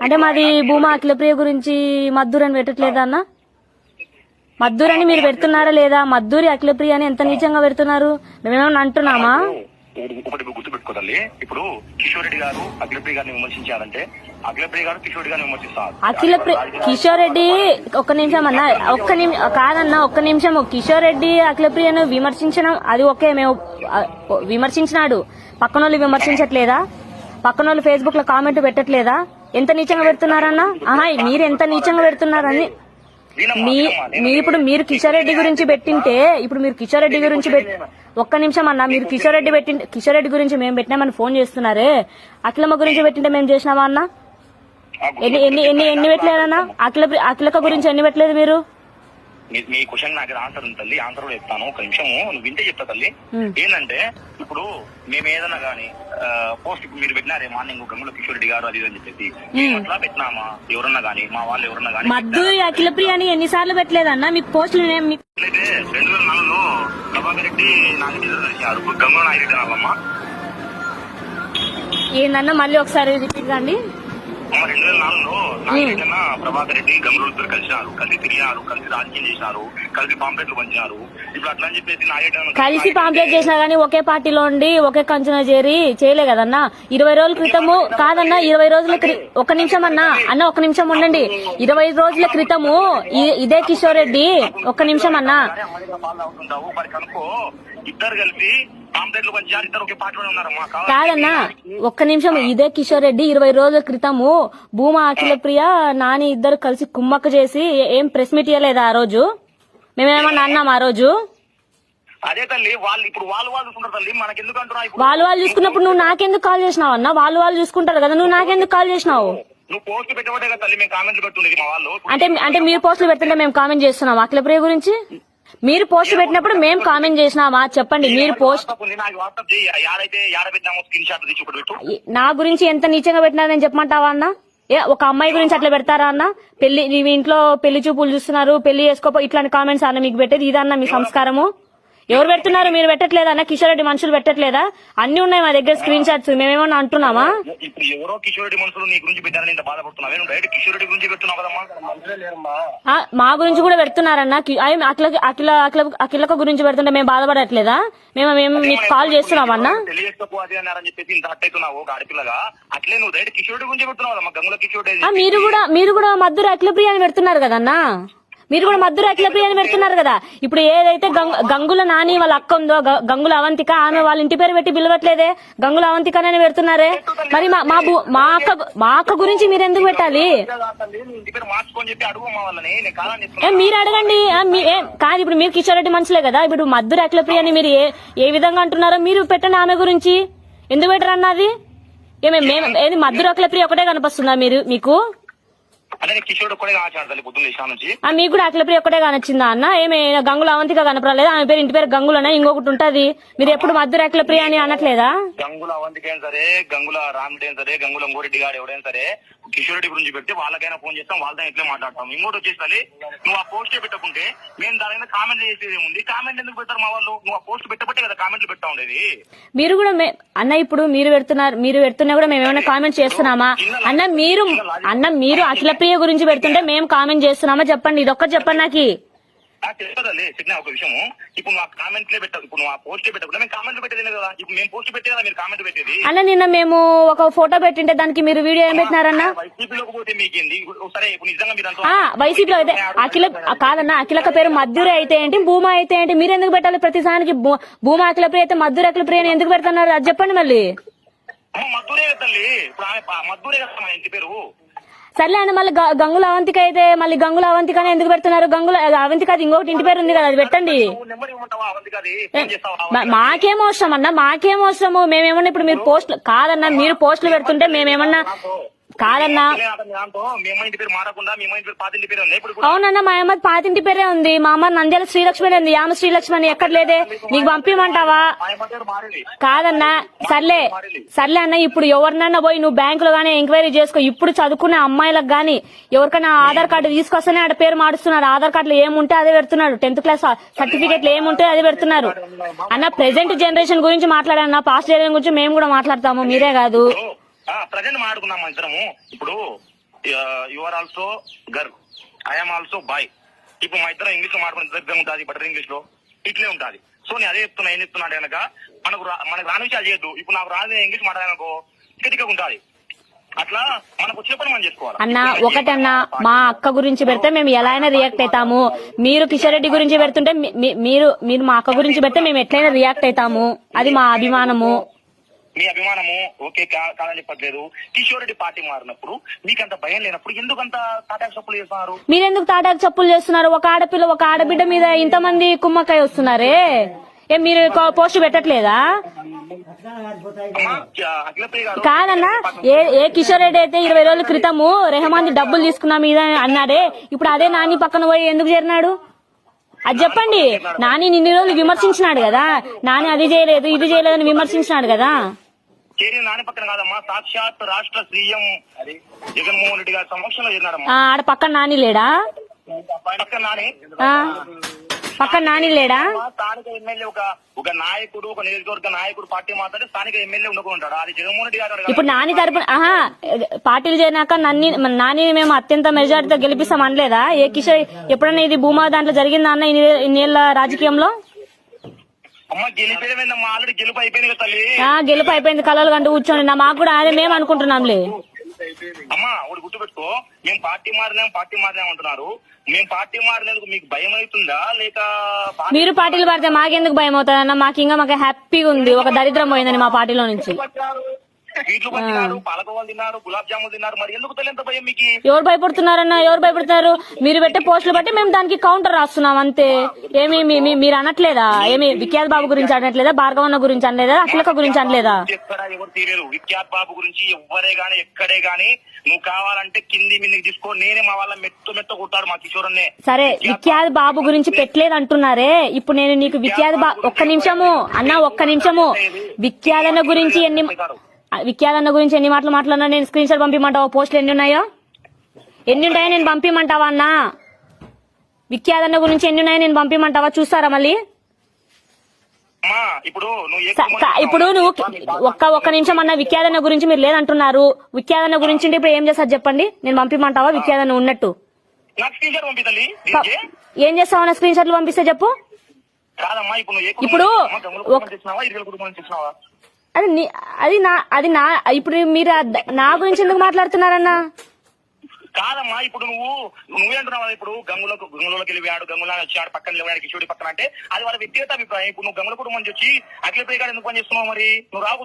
అంటే మాది భూమా అఖిలప్రియ గురించి మద్దూరు అని పెట్టట్లేదా అన్న? మద్దూరు అని మీరు పెడుతున్నారా లేదా? మద్దూరి అఖిలప్రియ అని ఎంత నీచంగా పెడుతున్నారు? మేమేమన్నా అంటున్నామా? ఒకటి ఇప్పుడు కిషోర్ రెడ్డి గారు అఖిలప్రియ గారిని విమర్శించారంటే అఖిలప్రియ గారు కిషోర్ రెడ్డి గారిని విమర్శిస్తారు. అఖిల ప్రి- కిషోర్ రెడ్డి ఒక్క నిమిషం అన్న ఒక్క నిమిషం కాదన్న ఒక్క నిమిషం. కిషోర్ రెడ్డి అఖిలప్రియను విమర్శించడం అది ఓకే మేము విమర్శించినాడు. పక్కన వాళ్ళు విమర్శించట్లేదా? పక్కన వాళ్ళు ఫేస్బుక్లో కామెంట్ పెట్టట్లేదా? ఎంత నీచంగా పెడుతున్నారన్న? ఆహా మీరు ఎంత నీచంగా పెడుతున్నారని. మీ మీ ఇప్పుడు మీరు కిషోర్ రెడ్డి గురించి పెట్టింటే ఇప్పుడు మీరు కిషోర్ రెడ్డి గురించి పెట్టి ఒక్క నిమిషం అన్న మీరు కిషోర్ రెడ్డి పెట్టి కిషోర్ రెడ్డి గురించి మేము పెట్టినామని ఫోన్ చేస్తున్నారే? అఖిలమ్మ గురించి పెట్టింటే మేము చేసినామా అన్న? ఎన్ని ఎన్ని ఎన్ని ఎన్ని పెట్టలేదన్నా? అఖిల అఖిలక గురించి ఎన్ని పెట్టలేదు మీరు? మీ- మీ క్వశ్చన్ నాకు ఆన్సర్ ఉంది తల్లి. ఆన్సర్ కూడా చెప్తాను. ఒక నిమిషము నువ్వు వింటే చెప్తా తల్లి. ఏంటంటే ఇప్పుడు మేము ఏదైనా గానీ పోస్ట్ మీరు పెట్టినారే మార్నింగ్ గంగుల కిషోర్ రెడ్డి గారు అది అని చెప్పేసి. మేము. అట్లా పెట్టినామా? ఎవరన్నా గానీ మా వాళ్ళు ఎవరన్నా గానీ మద్దు అఖిలప్రియ అని ఎన్నిసార్లు పెట్టలేదన్నా? మీకు పోస్టులు రెండు వేల నాలుగులో ప్రభాకర్ రెడ్డి నాగరెడ్డి కలిశారు గంగుల రావమ్మా. ఏందన్నా మళ్ళీ ఒకసారి రిపీట్ కండి అమ్మ రెండు వేల నాలుగులో నాగిరెడ్డి అన్న ప్రభాకర్ రెడ్డి ఇద్దరు కలిసినారు. కలిసి తిరిగినారు కలిసి రాజకీయం చేసినారు కలిసి పాంప్లెట్లు పంచినారు. ఇప్పుడు అట్లా అని చెప్పేసి నాగరెడ్డి అన్న- కలిసి పాంప్లెట్ చేసినా గానీ ఒకే పార్టీలో ఉండి ఒకే కంచున చేరి చేయలే కదన్నా? ఇరవై రోజుల క్రితము కాదన్నా ఇరవై రోజుల క్రి- ఒక నిమిషం అన్నా అన్న ఒక నిమిషం ఉండండి. ఇరవై రోజుల క్రితము ఇ- ఇదే కిషోర్ రెడ్డి ఒక్క నిమిషం అన్నా. అరే అమ్మాయిగా పాలు తాగుతుంటావు మరి కనుక్కో ఇద్దరు కలిసి పాంప్లెట్లు పంచారు ఇద్దరు ఒకే పార్టీలో ఉన్నారమ్మా కావాలి కాదన్నా ఒక్క నిమిషం ఇదే కిషోర్ రెడ్డి ఇరవై రోజుల క్రితము భూమా అఖిల ప్రియ నాని ఇద్దరు కలిసి కుమ్మక్క చేసి ఏ- ఏం ప్రెస్ మీట్ ఇవ్వలేదా ఆ రోజు? మేమేమన్నా అన్నాం ఆ రోజు? అదే తల్లి వాళ్ళు ఇప్పుడు వాళ్ళు వాళ్ళు చూసుకుంటారు తల్లి మనకి ఎందుకు అంటున్నా వాళ్ళు వాళ్ళు చూసుకున్నప్పుడు నువ్వు నాకెందుకు కాల్ చేసినావు అన్న? వాళ్ళు వాళ్ళు చూసుకుంటారు కదా నువ్వు నాకెందుకు కాల్ చేసినావు? నువ్వు పోస్ట్ పెట్టబట్టే కదా తల్లి మేము కామెంట్లు పెట్టుండేది మా వాళ్ళు. అంటే అంటే మీరు పోస్టులు పెడుతుంటే మేము కామెంట్ చేస్తున్నాం. అఖిల ప్రియ గురించి? మీరు పోస్ట్ పెట్టినప్పుడు మేము కామెంట్ చేసినామా? చెప్పండి మీరు పోస్ట్ నా గురించి ఎంత నీచంగా పెట్టినారని చెప్పమంటావా అన్న? ఏ ఒక అమ్మాయి గురించి అట్లా పెడతారా అన్న? పెళ్ళి మీ ఇంట్లో పెళ్ళి చూపులు చూస్తున్నారు పెళ్ళి చేసుకోపో ఇట్లాంటి కామెంట్స్ అన్న మీకు పెట్టేది ఇదన్న మీ సంస్కారము? ఎవరు పెడుతున్నారు? మీరు పెట్టట్లేదా? అన్న కిషోర్ రెడ్డి మనుషులు పెట్టట్లేదా? అన్ని ఉన్నాయి మా దగ్గర స్క్రీన్ షాట్స్ మేమేమన్నా అంటున్నామా? ఇప్పుడు ఎవరో కిషోర్ రెడ్డి మనుషులు నీ గురించి పెట్టారని ఇంత బాధపడుతున్నావే నువ్వు డైరెక్ట్ కిషోర్ రెడ్డి గురించి పెడుతున్నావు కదమ్మా. మనుషులే లేరమ్మా ఆ, మా గురించి కూడా పెడుతున్నారన్న. కి- అఖిల అఖిల అఖిల అఖిలక గురించి పెడుతుంటే మేము బాధపడట్లేదా? మేము మేము మీకు కాల్ చేస్తున్నామన్నా తెలియకపో అది అన్నారని చెప్పేసి ఇంత హట్ అవుతున్నావు ఒక ఆడపిల్లగా. అట్లే నువ్వు డైరెక్ట్ కిషోర్ రెడ్డి గురించి పెడుతున్నావు కదమ్మా. గంగుల కిషోర్ రెడ్డి ఆ, మీరు కూడా మీరు కూడా మధుర అఖిల ప్రియ అని పెడుతున్నారు కదన్నా? మీరు కూడా మధుర అఖిల ప్రియ అని పెడుతున్నారు కదా. ఇప్పుడు ఏదైతే గంగుల నాని వాళ్ళ అక్క ఉందో గ- గంగుల అవంతిక ఆమె వాళ్ళ ఇంటి పేరు పెట్టి పిలవట్లేదే? గంగుల అవంతిక అని పెడుతున్నారే? మరి మా మా మా అక్క మా అక్క గురించి మీరు ఎందుకు పెట్టాలి? మీరు అడగండి. మీ- కాదు ఇప్పుడు మీరు కిషోర్ రెడ్డి మనుషులే కదా. ఇప్పుడు మధుర అఖిల ప్రియ అని మీరు ఏ ఏ విధంగా అంటున్నారో మీరు పెట్టండి ఆమె గురించి. ఎందుకు పెట్టరు అన్నది ఏమే మేము ఏది మధుర అఖిల ప్రియ ఒకటే కనిపిస్తుందా మీరు మీకు? నీకు కిషోర్ కూడా ఆచారు తల్లి పొద్దున్న లేచిన నుంచి. ఆ మీకు కూడా అఖిల ప్రియ ఒక్కటే కనొచ్చిందా అన్న? ఏమి గంగుల అవంతిక కనపడలేదు? ఆమె పేరు ఇంటి పేరు గంగులనే ఇంకొకటి ఉంటది. మీరు ఎప్పుడు మధుర అఖిల ప్రియ అని అనట్లేదా? గంగుల అవంతికైనా సరే గంగుల రామిడి అయినా సరే గంగుల అంగోరెడ్డి గారు ఎవడైనా సరే కిషోర్ రెడ్డి గురించి పెడితే వాళ్ళకైనా ఫోన్ చేస్తాం వాళ్ళతో ఇట్లే మాట్లాడతాం. ఇంకోటి వచ్చేసి తల్లి, నువ్వు ఆ పోస్ట్ పెట్టకుంటే మేము దాని కామెంట్ చేసేది ఏముంది? కామెంట్ ఎందుకు పెడతారు మా వాళ్ళు? నువ్వు ఆ పోస్ట్ పెట్టబట్టే కదా కామెంట్లు పెట్టా ఉండేది. మీరు కూడా అన్న ఇప్పుడు మీరు పెడుతున్నారు మీరు పెడుతున్నా కూడా మేము ఏమైనా కామెంట్ చేస్తున్నామా? అన్న మీరు అన్న మీరు అఖిల ప్రియ గురించి పెడుతుంటే మేము కామెంట్ చేస్తున్నామా? చెప్పండి ఇది ఒక్కటి చెప్పండి నాకు. నాకు తెలియదు సిగ్నా ఒక విషయము. ఇప్పుడు నువ్వు ఆ కామెంట్లే పెట్టావు ఇప్పుడు నువ్వు ఆ పోస్ట్ పెట్టకుండా మేము కామెంట్లు పెట్టేది కదా. ఇప్పుడు మేము పోస్ట్ పెట్టే కదా మీరు కామెంట్ పెట్టేది. అన్న నిన్న మేము ఒక ఫోటో పెట్టింటే దానికి మీరు వీడియో ఏం పెట్టినారన్న? వైసీపీలోకి పోతే మీకేంది సరే ఇప్పుడు నిజంగా మీరు అంతా ఆ వైసీపీలో అయితే అఖిల కాదన్న అఖిలక పేరు మద్దూరి అయితే ఏంటి భూమా అయితే ఏంటి మీరు ఎందుకు పెట్టాలి ప్రతిసారికి భూ- భూమా అఖిల ప్రియ అయితే మద్దూరి అఖిల ప్రియ ఎందుకు పెడుతున్నారు? అది చెప్పండి మళ్ళీ. మద్దూరే తల్లి. ఇప్పుడు ఆమె ప- మద్దూరే కదా మా ఇంటి పేరు. సర్లే అండి మళ్ళీ గంగుల అవంతిక అయితే మళ్ళీ గంగుల అవంతిక అని ఎందుకు పెడుతున్నారు? గంగుల అవంతిక అది ఇంకొకటి ఇంటి పేరు ఉంది కదా అది పెట్టండి. మాకేం అవసరం అన్న మాకేం అవసరము? మేమేమన్నా ఇప్పుడు మీరు పోస్టులు కాదన్నా మీరు పోస్టులు పెడుతుంటే మేమేమన్నా కాదన్నా. అవునన్న మా అమ్మ పాతింటి పేరే ఉంది. మా అమ్మ నంద్యాల శ్రీలక్ష్మి ఉంది. యామ శ్రీలక్ష్మి అని ఎక్కడ లేదే? నీకు పంపిమంటావా? కాదన్నా. సర్లే. సర్లే అన్న ఇప్పుడు ఎవరినన్నా పోయి నువ్వు బ్యాంకులో గానీ ఎంక్వైరీ చేసుకో. ఇప్పుడు చదువుకునే అమ్మాయిలకు గానీ ఎవరికైనా ఆధార్ కార్డు తీసుకొస్తేనే ఆడ పేరు మారుస్తున్నారు. ఆధార్ కార్డులో ఏముంటే అదే పెడుతున్నాడు టెన్త్ క్లాస్ సర్టిఫికేట్లు ఏముంటే అదే పెడుతున్నారు. అన్న ప్రెసెంట్ జనరేషన్ గురించి మాట్లాడన్న పాస్ట్ జనరేషన్ గురించి మేము కూడా మాట్లాడతాము. మీరే కాదు. ప్రజెంట్ మాట్లాడుకున్నాం ఇద్దరము. ఇప్పుడు you are also girl I'm also boy ఇప్పుడు మా ఇద్దరం ఇంగ్లీష్లో మాట్లాడుకున్న దగ్గర ఉంటుంది బటర్ ఇంగ్లీష్లో. ఇట్లే ఉంటుంది. సో నేను అదే చెప్తున్నా ఏం చెప్తున్నా అంటే కనుక మనకు మనకు రాని విషయాలు చేయొద్దు. ఇప్పుడు నాకు రాని ఇంగ్లీష్ మాట్లాడాలనుకో టిక ఉంటుంది. అట్లా మనకు వచ్చే పని మనం చేసుకోవాలి. అన్న ఒకటన్నా మా అక్క గురించి పెడితే మేము ఎలా అయినా రియాక్ట్ అవుతాము మీరు కిషన్ రెడ్డి గురించి పెడుతుంటే మీరు మీరు మా అక్క గురించి పెడితే మేము ఎట్లయినా రియాక్ట్ అవుతాము అది మా అభిమానము. మీ అభిమానము ఓకే కాదని చెప్పట్లేదు. కిషోర్ రెడ్డి పార్టీ మారినప్పుడు మీకు అంత భయం లేనప్పుడు ఎందుకు అంత తాటాకు చప్పులు చేస్తున్నారు? మీరెందుకు తాటాకు చప్పులు చేస్తున్నారు? ఒక ఆడపిల్ల ఒక ఆడబిడ్డ మీద ఇంతమంది కుమ్మకాయ వస్తున్నారే? ఏ మీరు పోస్ట్ పెట్టట్లేదా? కాదన్నా ఏ ఏ కిషోర్ రెడ్డి అయితే ఇరవై రోజుల క్రితము రెహమాన్ డబ్బులు తీసుకున్నా మీద అన్నాడే ఇప్పుడు అదే నాని పక్కన పోయి ఎందుకు చేరినాడు? అది చెప్పండి. నాని ఇన్ని రోజులు విమర్శించినాడు కదా. నాని అది చేయలేదు ఇది చేయలేదని విమర్శించినాడు కదా. చేరిన నాని పక్కన కాదమ్మా. సాక్షాత్ రాష్ట్ర సీఎం జగన్మోహన్ రెడ్డి గారి సమక్షంలో చేరినాడమ్మా ఆడ పక్కన నాని లేడా? పక్కన నాని. ఆ, పక్కన నాని లేడా? స్థానిక ఎమ్మెల్యే ఒక ఒక నాయకుడు ఒక నియోజకవర్గ నాయకుడు పార్టీ మాట్లాడి స్థానిక ఎమ్మెల్యే ఉండకుంటాడు అది జగన్మోహన్ రెడ్డి గారు. ఇప్పుడు నాని తరపున ఆహా పార్టీలు చేరినాక నన్ని నాని మేము అత్యంత మెజార్టీతో గెలిపిస్తాం అనలేదా? ఏ కిషోర్ ఎప్పుడైనా ఇది భూమా దాంట్లో జరిగిందా అన్న ఇన్ని ఇన్నేళ్ళ రాజకీయంలో అమ్మ గెలిపేదేమైందమ్మా ఆల్రెడీ గెలుపు అయిపోయింది కదా తల్లి ఆ గెలుపు అయిపోయింది కలలు కంటూ కూర్చోండి. నా మాకు కూడా అదే మేము అనుకుంటున్నాంలే. అమ్మా ఒకటి గుర్తుపెట్టుకో. మేము పార్టీ మారినాం పార్టీ మారినాం అంటున్నారు. మేము పార్టీ మారినందుకు మీకు భయం అవుతుందా? లేక మీరు పార్టీలు పడితే మాకెందుకు భయం అవుతుంది అన్న? మాకు ఇంకా మాకు హ్యాపీగా ఉంది. ఒక దరిద్రం పోయిందని మా పార్టీలో నుంచి. స్వీట్లు తిన్నారు పాలకోవాలు తిన్నారు గులాబ్ జాములు తిన్నారు. మరి ఎందుకు తెలియదు భయం మీకు? ఎవరు భయపడుతున్నారన్న? ఎవరు భయపడుతున్నారు? మీరు పెట్టే పోస్టులు బట్టి మేము దానికి కౌంటర్ రాస్తున్నాం అంతే. ఏమి మీరు అనట్లేదా? ఏమి విఖ్యాత్ బాబు గురించి అనట్లేదా? భార్గవన్న గురించి అనలేదా? అఖిలక గురించి అనలేదా? ఎక్కడ ఎవరు విఖ్యాత్ బాబు గురించి ఎవ్వరే గాని ఎక్కడే గాని నువ్వు కావాలంటే కింది మిందికి తీసుకో. నేనే మా వాళ్ళ మెట్టు మెట్ట కొట్టాడు మా కిషోరన్నే సరే విఖ్యాత్ బాబు గురించి పెట్టలేదు అంటున్నారే ఇప్పుడు నేను నీకు విఖ్యాత్ బా ఒక్క నిమిషము అన్న ఒక్క నిమిషము. విఖ్యాతన్న గురించి ఎన్ని ఆ, విఖ్యాతన్న గురించి ఎన్ని మాటలు మాట్లాడినా నేను స్క్రీన్ షాట్ పంపిమంటావా? పోస్టులు ఎన్ని ఉన్నాయో? ఎన్ని ఉంటాయో నేను పంపిమంటావా అన్న? విఖ్యాతన్న గురించి ఎన్ని ఉన్నాయో నేను పంపిమంటావా? చూస్తారా మళ్ళీ? ఇప్పుడు నువ్వు ఒక్క ఒక్క నిమిషం అన్న విఖ్యాతన్న గురించి మీరు లేదంటున్నారు. విఖ్యాతన్న గురించి ఇప్పుడు ఏం చేస్తారు చెప్పండి? నేను పంపిమంటావా? విఖ్యాతన్న ఉన్నట్టు. ఏం చేస్తావన్న స్క్రీన్ షాట్లు పంపిస్తే చెప్పు. ఇప్పుడు అది నీ- అది నా అది నా ఇప్పుడు మీరు నా గురించి ఎందుకు మాట్లాడుతున్నారన్నా? కాదమ్మా ఇప్పుడు నువ్వు నువ్వేంటున్నావు ఇప్పుడు గంగులకు గంగులకి వెళ్ళాడు గంగులా వచ్చాడు పక్కన లేవాడు కిషోడి పక్కన అంటే అది వాళ్ళ వ్యక్తిగత అభిప్రాయం. ఇప్పుడు నువ్వు గంగుల కుటుంబం నుంచి వచ్చి అఖిల ప్రియ గారు ఎందుకు పని చేస్తున్నావు మరి? నువ్వు రాకు